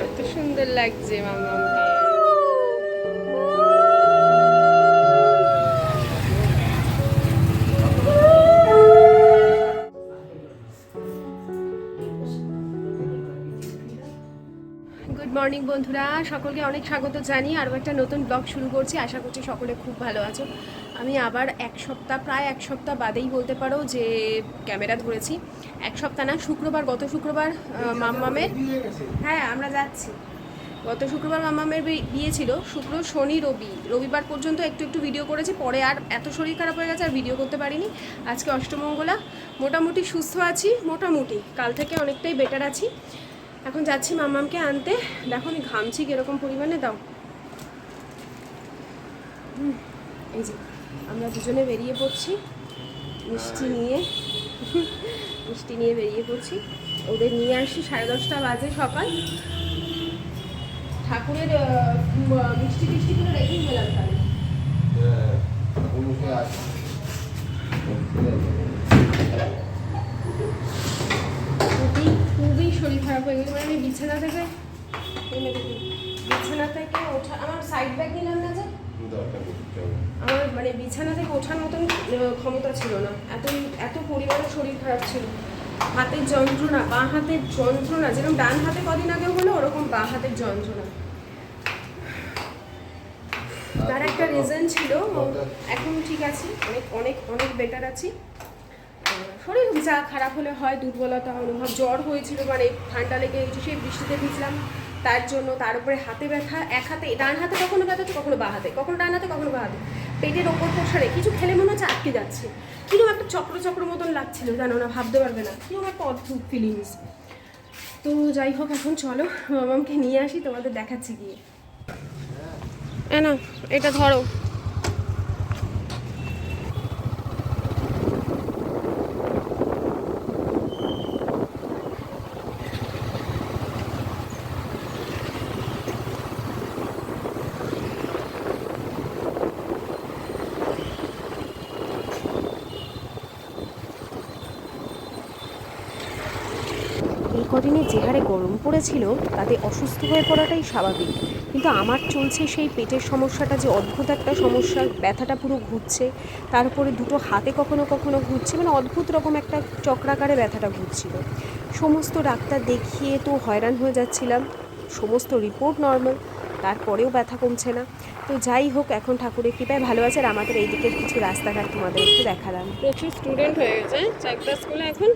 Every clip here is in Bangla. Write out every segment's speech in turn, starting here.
কত সুন্দর লাগছে মামাকে গুড মর্নিং বন্ধুরা। সকলকে অনেক স্বাগত জানি আরও একটা নতুন ব্লগ শুরু করছি। আশা করছি সকলে খুব ভালো আছো। আমি আবার এক সপ্তাহ, প্রায় এক সপ্তাহ বাদেই বলতে পারো যে ক্যামেরা ধরেছি। এক সপ্তাহ না, শুক্রবার, গত শুক্রবার মাম্মামের হ্যাঁ আমরা যাচ্ছি। গত শুক্রবার মামামের বি- বিয়ে ছিল। শুক্র, শনি, রবি। রবিবার পর্যন্ত একটু একটু ভিডিও করেছি। পরে আর এত শরীর খারাপ হয়ে গেছে, আর ভিডিও করতে পারিনি। আজকে অষ্টমঙ্গলা। মোটামুটি সুস্থ আছি, মোটামুটি। কাল থেকে অনেকটাই বেটার আছি। এখন যাচ্ছি মামামকে আনতে। দেখো আমি ঘামছি কীরকম পরিমাণে, দাও। এই যে। আমরা দুজনে বেরিয়ে পড়ছি। মিষ্টি নিয়ে মিষ্টি নিয়ে বেরিয়ে পড়ছি। ওদের নিয়ে আসি সাড়ে দশটা বাজে সকাল। ঠাকুরের মিষ্টি টিষ্টি করে রেখেই গেলাম তাহলে। খুবই খুবই শরীর খারাপ হয়ে গেছে। মানে আমি বিছানা থেকে বিছানা থেকে ওঠা, আমার সাইড ব্যাগ নিলাম না যে? আমার মানে বিছানা থেকে ওঠার মতন ক্ষমতা ছিল না। এত এত পরিমাণে শরীর খারাপ ছিল। হাতের যন্ত্রণা বাঁ হাতের যন্ত্রণা যেরকম ডান হাতে কদিন আগে হলো ওরকম বাঁ হাতের যন্ত্রণা। তার একটা রিজন ছিল এখন ঠিক আছি অনেক অনেক অনেক বেটার আছি। শরীর যা খারাপ হলে হয় দুর্বলতা অনুভব জ্বর হয়েছিল মানে ঠান্ডা লেগে গেছে সেই বৃষ্টিতে ভিজলাম। তার জন্য তার উপরে হাতে ব্যথা, এক হাতে, ডান হাতে কখনো ব্যথা হচ্ছে, কখনো বা হাতে, কখনো ডান হাতে, কখনো বা হাতে। পেটের ওপর প্রসারে কিছু খেলে মনে হচ্ছে আটকে যাচ্ছে। কীরকম একটা চক্র চক্র মতন লাগছিল, জানো না, ভাবতে পারবে না। কীরকম একটা অদ্ভুত ফিলিংস তো যাই হোক, এখন চলো, মামামকে নিয়ে আসি, তোমাদের দেখাচ্ছি গিয়ে। না এটা ধরো। এই কদিনে যে হারে গরম পড়েছিল, তাতে অসুস্থ হয়ে পড়াটাই স্বাভাবিক। কিন্তু আমার চলছে সেই পেটের সমস্যাটা যে অদ্ভুত একটা সমস্যা, ব্যথাটা পুরো ঘুরছে। তারপরে দুটো হাতে কখনো কখনো ঘুরছে মানে অদ্ভুত রকম একটা চক্রাকারে ব্যথাটা ঘুরছিল। সমস্ত ডাক্তার দেখিয়ে তো হয়রান হয়ে যাচ্ছিলাম। সমস্ত রিপোর্ট নর্মাল, তারপরেও ব্যথা কমছে না। তো যাই হোক, এখন ঠাকুরের কৃপায় ভালো আছে আর আমাদের এই দিকের কিছু রাস্তাঘাট তোমাদের একটু দেখালাম। প্রচুর স্টুডেন্ট হয়ে গেছে। স্কুলে এখন?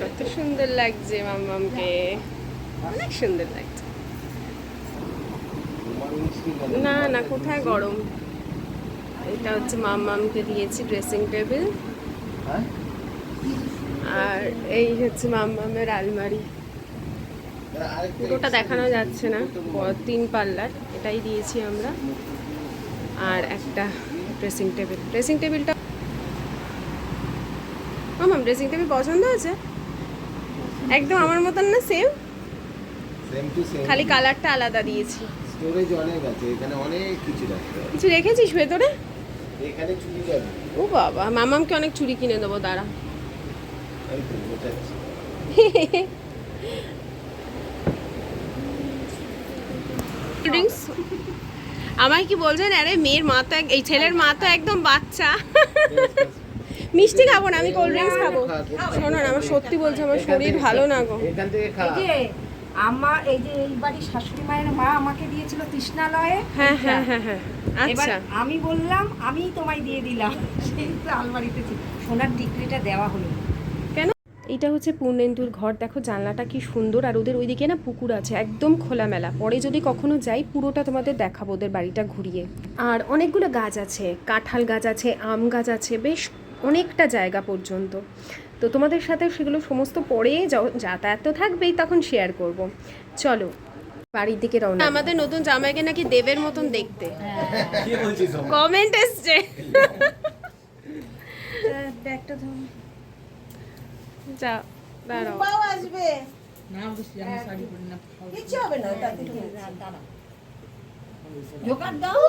কত সুন্দর লাগছে মাম্মামকে। অনেক সুন্দর লাগছে। না না কোথায় গরম? এটা হচ্ছে মাম্মামকে দিয়েছি ড্রেসিং টেবিল আর এই হচ্ছে মাম্মামের আলমারি। পুরোটা দেখানো যাচ্ছে না তিন পাল্লার এটাই দিয়েছি আমরা। আর একটা ড্রেসিং টেবিল ড্রেসিং টেবিলটা মামাম ড্রেসিং টেবিল পছন্দ আছে? একদম আমার মতন না সেম সেম টু সেম খালি কালারটা আলাদা দিয়েছি। স্টোরেজ অনেক আছে এখানে অনেক কিছু রাখতে কিছু রেখেছিস ভেতরে? এখানে চুরি যাবে। ও বাবা মামামকে অনেক চুড়ি কিনে দেবো দাঁড়া। আমায় কি বলছেন? আরে মেয়ের মা তো এই ছেলের মা তো একদম বাচ্চা। মিষ্টি খাব না আমি কোল্ড ড্রিঙ্কস খাব। শোনো না আমার সত্যি বলছে আমার শরীর ভালো না গো। এখান থেকে খা। আমার এই যে এই বাড়ির শাশুড়ি মায়ের মা আমাকে দিয়েছিল তৃষ্ণালয়ে। হ্যাঁ হ্যাঁ হ্যাঁ হ্যাঁ। আচ্ছা। আমি বললাম আমি তোমায় দিয়ে দিলাম। সেই তো আলমারিতে সোনার টিকলিটা দেওয়া হলো। এইটা হচ্ছে পূর্ণেন্দুর ঘর। দেখো জানলাটা কি সুন্দর আর ওদের ওইদিকে না পুকুর আছে একদম খোলামেলা। পরে যদি কখনো যাই পুরোটা তোমাদের দেখাবো ওদের বাড়িটা ঘুরিয়ে। আর অনেকগুলো গাছ আছে কাঁঠাল গাছ আছে আম গাছ আছে বেশ অনেকটা জায়গা পর্যন্ত। তো তোমাদের সাথে সেগুলো সমস্ত পরে যাতায়াত তো থাকবেই তখন শেয়ার করব। চলো বাড়ির দিকে রওনা আমাদের নতুন জামাইকে নাকি দেবের মতন দেখতে। কি বলছিস কমেন্ট এসছে। ব্যাগটা যা দাঁড়াও। আসবে। কিচ্ছু হবে না তাতে কি আছে? জোগাড় দাও।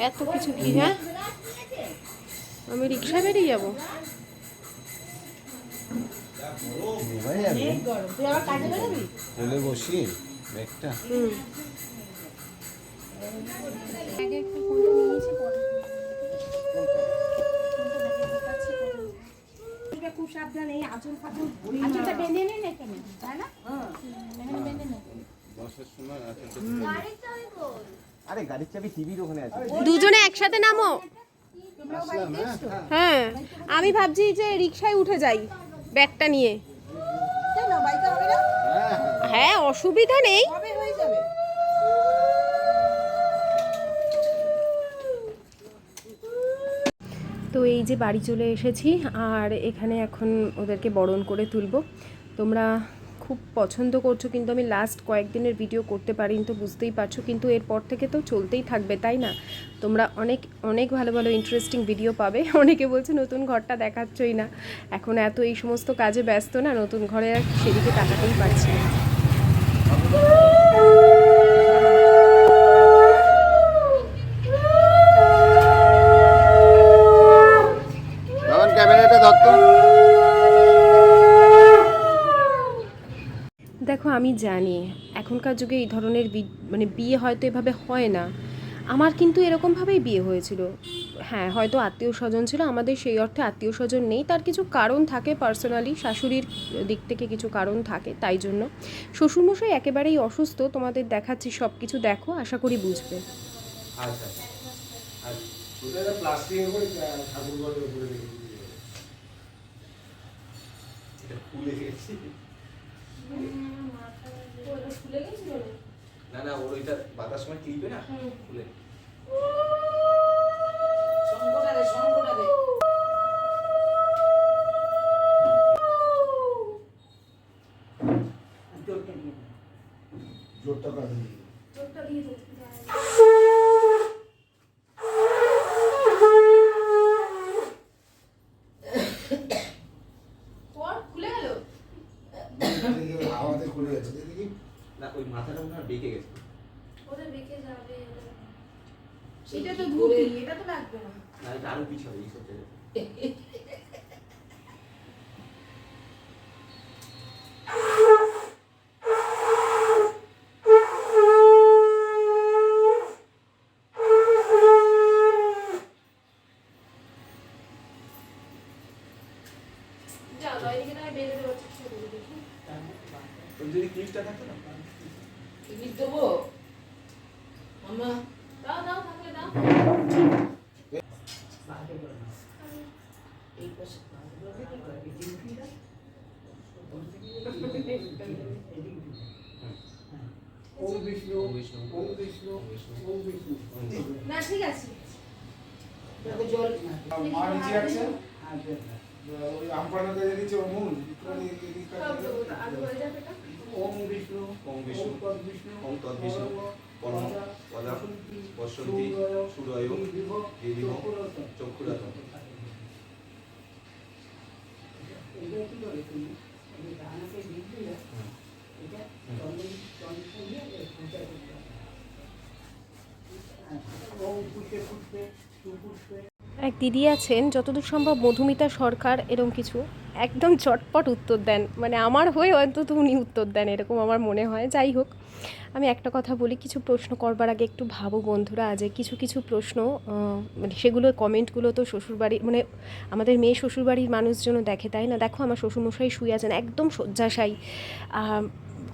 এত কিছু কি হ্যাঁ? আমি রিক্সা বেরিয়ে যাব। বসি ব্যাগটা। খুব সাবধানে এই আঁচল ফাচল আঁচলটা বেঁধে নেন এখানে তাই না? হ্যাঁ। বেঁধে আচ্ছা, আরে গাড়ির চাবি টিভির ওখানে আছে। দুজনে একসাথে নামো। হ্যাঁ। হ্যাঁ আমি ভাবছি যে রিক্সায় উঠে যাই ব্যাগটা নিয়ে। হ্যাঁ হ্যাঁ অসুবিধা নেই। তো এই যে বাড়ি চলে এসেছি আর এখানে এখন ওদেরকে বরণ করে তুলবো। তোমরা খুব পছন্দ করছ, কিন্তু আমি লাস্ট কয়েকদিনের ভিডিও করতে পারিনি তো বুঝতেই পারছ, কিন্তু এরপর থেকে তো চলতেই থাকবে, তাই না? তোমরা অনেক অনেক ভালো ভালো ইন্টারেস্টিং ভিডিও পাবে। অনেকে বলছে নতুন ঘরটা দেখাচ্ছই না। এখন এত এই সমস্ত কাজে ব্যস্ত না, নতুন ঘরে আর সেদিকে তাকাতেই পারছি না। ক্যামেরাটা দেখো আমি জানি এখনকার যুগে এই ধরনের বি- মানে বিয়ে হয়তো এভাবে হয় না। আমার কিন্তু এরকমভাবেই বিয়ে হয়েছিল। হ্যাঁ হয়তো আত্মীয় স্বজন ছিল আমাদের সেই অর্থে আত্মীয় স্বজন নেই। তার কিছু কারণ থাকে পার্সোনালি শাশুড়ির দিক থেকে কিছু কারণ থাকে তাই জন্য। শ্বশুরমশাই একেবারেই অসুস্থ তোমাদের দেখাচ্ছি সব কিছু দেখো আশা করি বুঝবে। আচ্ছা আর ওটা একটা প্লাস্টিকের উপরে ঠাকুর ঘরের উপরে রেখে দিয়েছি। এটা খুলে গেছে না না ওর ওইটা বাঁধার সময় ক্লিপে না খুলে। না ওই মাথাটা হয় বেঁকে গেছে। এটা তো ধুতি এটা তো লাগবে না। না এটা আরও পিছাবে এই সব যা দয়নিকে তাহলে বেঁধে দেওয়ার চেষ্টা করি দেখি। ওই যদি ক্লিপটা থাকতো না টিকিট দেবো আমরা দাও দাও থাকলে দাও। এই পাশে কি। ওম বিষ্ণু ওম বিষ্ণু, ওম বিষ্ণু ওম বিষ্ণু, না ঠিক আছে জল মা নিচে আছে হ্যাঁ ওই আমপানাতে দিচ্ছে অমুল আলু হয়ে যাবে ওম বিষ্ণু ওম বিষ্ণু, ওম তৎ বিষ্ণু পরম পদা পশ্যন্তি সুরয় দেবীহ চক্ষুরাত। পুষ্পে পুষ্পে সুপুষ্পে এক দিদি আছেন, যতদূর সম্ভব মধুমিতা সরকার এরকম কিছু একদম চটপট উত্তর দেন। মানে আমার হয়ে অন্তত উনি উত্তর দেন এরকম আমার মনে হয়। যাই হোক, আমি একটা কথা বলি, কিছু প্রশ্ন করবার আগে একটু ভাবো বন্ধুরা যে কিছু কিছু প্রশ্ন মানে সেগুলো কমেন্টগুলো তো শ্বশুরবাড়ি মানে আমাদের মেয়ে শ্বশুরবাড়ির মানুষজনও দেখে, তাই না? দেখো আমার শ্বশুরমশাই শুয়ে আছেন, একদম শয্যাশায়ী।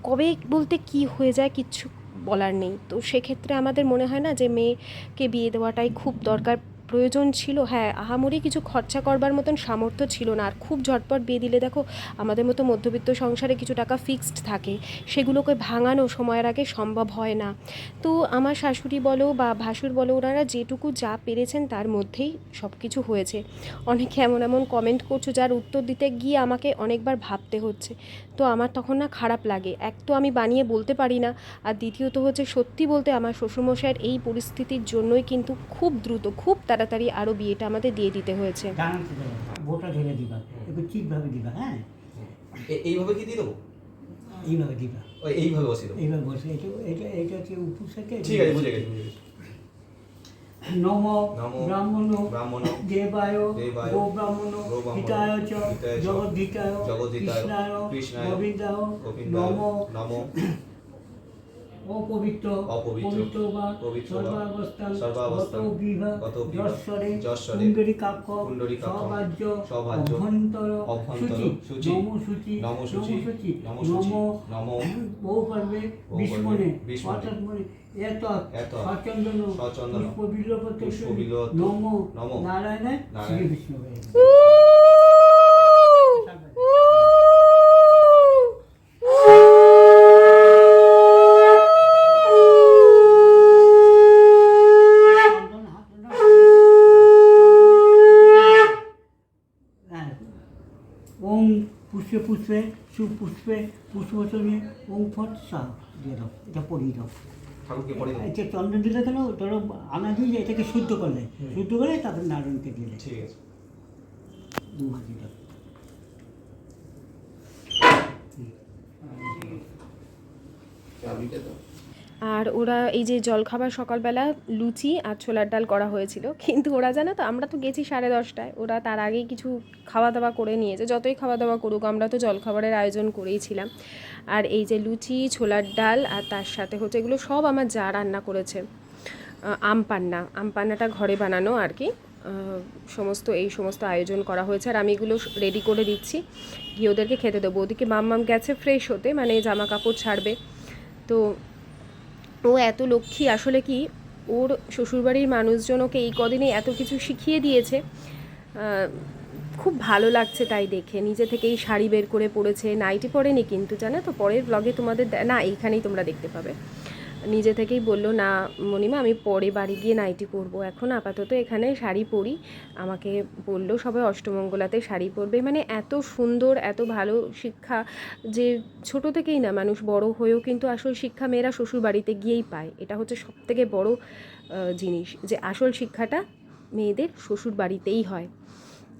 কবে বলতে কি হয়ে যায় কিচ্ছু বলার নেই। তো সেক্ষেত্রে আমাদের মনে হয় না যে মেয়েকে বিয়ে দেওয়াটাই খুব দরকার। প্রয়োজন ছিল হ্যাঁ আহামরি কিছু খরচা করবার মতন সামর্থ্য ছিল না। আর খুব ঝটপট বিয়ে দিলে দেখো, আমাদের মতো মধ্যবিত্ত সংসারে কিছু টাকা ফিক্সড থাকে, সেগুলোকে ভাঙানো সময়ের আগে সম্ভব হয় না। তো আমার শাশুড়ি বলো বা ভাসুর বলো, ওনারা যেটুকু যা পেরেছেন তার মধ্যেই সব কিছু হয়েছে। অনেকে এমন এমন কমেন্ট করছ যার উত্তর দিতে গিয়ে আমাকে অনেকবার ভাবতে হচ্ছে। তো আমার তখন না খারাপ লাগে। এক তো আমি বানিয়ে বলতে পারি না, আর দ্বিতীয়ত হচ্ছে সত্যি বলতে আমার শ্বশুরমশাইয়ের এই পরিস্থিতির জন্যই কিন্তু খুব দ্রুত, খুব তাড়াতাড়ি আরও বিয়েটা আমাদের দিয়ে দিতে হয়েছে। বোটা ঢেলে দিবা। একটু ঠিকভাবে দিবা হ্যাঁ? এইভাবে কি দিয়ে দেবো? এইভাবে দিবা। এইভাবে বসিয়ে দেবো। এইভাবে বসে এটা এটা এটা হচ্ছে উপর থেকে ঠিক আছে বুঝে গেছি নম ব্রাহ্মণ ব্রাহ্মণ দেবায় দেবায় গো ব্রাহ্মণ হিতায় চ জগদ্ধিতায় জগদ্ধিতায় কৃষ্ণায় গোবিন্দায় নম নমো। অপবিত্র অপবিত্র, পবিত্র বা সর্বাবস্থান যশ্বরে কুণ্ডলী কাক্ষ সবাজ্য অভ্যন্তর সূচি সূচি, নম সূচি নম বহু পর্বে বিস্মনে অর্থাৎ মানে এত সচন্দন সচন্দন, পুষ্পবিল্লপত্র নম নারায়ণে, শ্রী বিষ্ণু চন্দন হাত না হ্যাঁ ওম পুষ্পে পুষ্পে সুপুষ্পে পুষ্পচনে ওম ফট সাহ দিয়ে দাও এটা পড়িয়ে দাও। এটা চন্দন দিলে কেন ধরো আনা দিয়ে এটাকে শুদ্ধ করলে। শুদ্ধ করে তারপর নারায়ণকে দিলে ঠিক আছে। দু হাত দিলে আর ওরা এই যে জলখাবার সকালবেলা লুচি আর ছোলার ডাল করা হয়েছিল। কিন্তু ওরা জানো তো, আমরা তো গেছি সাড়ে দশটায়। ওরা তার আগেই কিছু খাওয়া দাওয়া করে নিয়েছে। যতই খাওয়া দাওয়া করুক, আমরা তো জলখাবারের আয়োজন করেইছিলাম আর এই যে লুচি, ছোলার ডাল আর তার সাথে হচ্ছে এগুলো সব আমার যা রান্না করেছে। আম পান্না। আম পান্নাটা ঘরে বানানো আর কি। সমস্ত, এই সমস্ত আয়োজন করা হয়েছে। আর আমি এগুলো রেডি করে দিচ্ছি। গিয়ে ওদেরকে খেতে দেবো। ওদিকে মাম মাম গেছে ফ্রেশ হতে মানে জামা কাপড় ছাড়বে। তো ও এত লক্ষ্মী, আসলে কি ওর শ্বশুরবাড়ির মানুষজন ওকে এই কদিনে এত কিছু শিখিয়ে দিয়েছে? খুব ভালো লাগছে তাই দেখে। নিজে থেকেই শাড়ি বের করে পরেছে। নাইটি পরেনি কিন্তু, জানো তো? পরের ব্লগে তোমাদের না, এইখানেই তোমরা দেখতে পাবে। নিজে থেকেই বলল, না মণিমা, আমি পরে বাড়ি গিয়ে নাইটি পরবো। এখন আপাতত এখানে শাড়ি পরি। আমাকে বলল, সবাই অষ্টমঙ্গলাতে শাড়ি পরবে। মানে এত সুন্দর, এত ভালো শিক্ষা যে ছোট থেকেই না, মানুষ বড় হয়েও কিন্তু আসল শিক্ষা মেয়েরা শ্বশুর বাড়িতে গিয়েই পায়। এটা হচ্ছে সব থেকে বড় জিনিস যে আসল শিক্ষাটা মেয়েদের শ্বশুর বাড়িতেই হয়।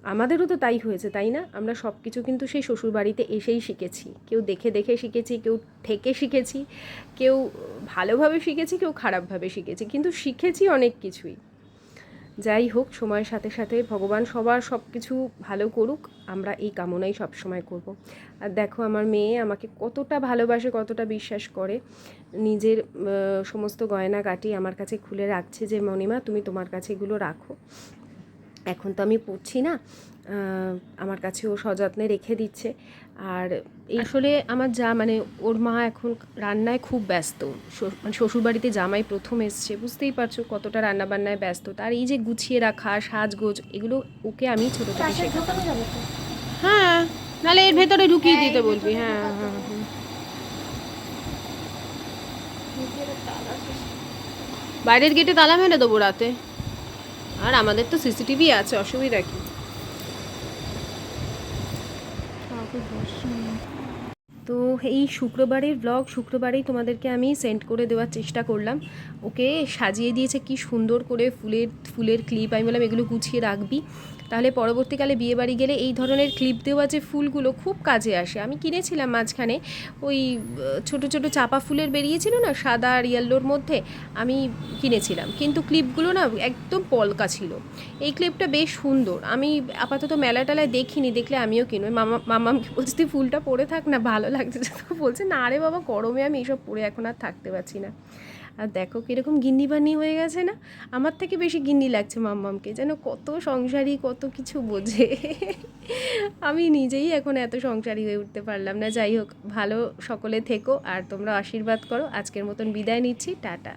আমাদেরও তো তাই হয়েছে, তাই না? আমরা সব কিছু কিন্তু সেই শ্বশুরবাড়িতে এসেই শিখেছি। কেউ দেখে দেখে শিখেছি, কেউ ঠেকে শিখেছি, কেউ ভালোভাবে শিখেছি, কেউ খারাপভাবে শিখেছি। কিন্তু শিখেছি অনেক কিছুই। যাই হোক, সময়ের সাথে সাথে ভগবান সবার সব কিছু ভালো করুক, আমরা এই কামনাই সব সময় করব। আর দেখো, আমার মেয়ে আমাকে কতটা ভালোবাসে, কতটা বিশ্বাস করে। নিজের সমস্ত গয়না গয়নাগাটি আমার কাছে খুলে রাখছে যে, মণিমা, তুমি তোমার কাছে এগুলো রাখো। এখন তো আমি পড়ছি না আমার কাছে ও সযত্নে রেখে দিচ্ছে। আর এই আসলে আমার যা মানে ওর মা এখন রান্নায় খুব ব্যস্ত। মানে শ্বশুরবাড়িতে জামাই প্রথম এসছে বুঝতেই পারছ কতটা রান্না বান্নায় ব্যস্ত। তার এই যে গুছিয়ে রাখা সাজগোজ এগুলো ওকে আমি ছোটো থেকে শেখাতাম হ্যাঁ নাহলে এর ভেতরে ঢুকিয়ে দিতে বলবি হ্যাঁ হ্যাঁ হ্যাঁ। বাইরের গেটে তালা মেরে দেবো রাতে। আর আমাদের তো সিসিটিভি আছে, অসুবিধা কি? তো এই শুক্রবারের ব্লগ শুক্রবারেই তোমাদেরকে আমি সেন্ড করে দেওয়ার চেষ্টা করলাম। ওকে সাজিয়ে দিয়েছে কি সুন্দর করে ফুলের ফুলের ক্লিপ আমি বললাম এগুলো গুছিয়ে রাখবি। তাহলে পরবর্তীকালে বিয়ে বাড়ি গেলে এই ধরনের ক্লিপ দেওয়া যে ফুলগুলো খুব কাজে আসে। আমি কিনেছিলাম মাঝখানে, ওই ছোট ছোট চাপা ফুলের বেরিয়েছিল না, সাদা আর ইয়েলোর মধ্যে আমি কিনেছিলাম। কিন্তু ক্লিপগুলো না একদম পলকা ছিল। এই ক্লিপটা বেশ সুন্দর। আমি আপাতত মেলা টেলায় দেখিনি, দেখলে আমিও কিনবো। মামা, মামামকে বলছি তুই ফুলটা পরে থাক না, ভালো লাগছে। বলছে, না রে বাবা, গরমে আমি এইসব পরে এখন আর থাকতে পারছি না। আর দেখো কীরকম গিন্নি বান্নি হয়ে গেছে না? আমার থেকে বেশি গিন্নি লাগছে মাম্মামকে, যেন কত সংসারী, কত কিছু বোঝে। আমি নিজেই এখন এত সংসারী হয়ে উঠতে পারলাম না। যাই হোক, ভালো সকলে থেকো আর তোমরা আশীর্বাদ করো। আজকের মতন বিদায় নিচ্ছি। টাটা।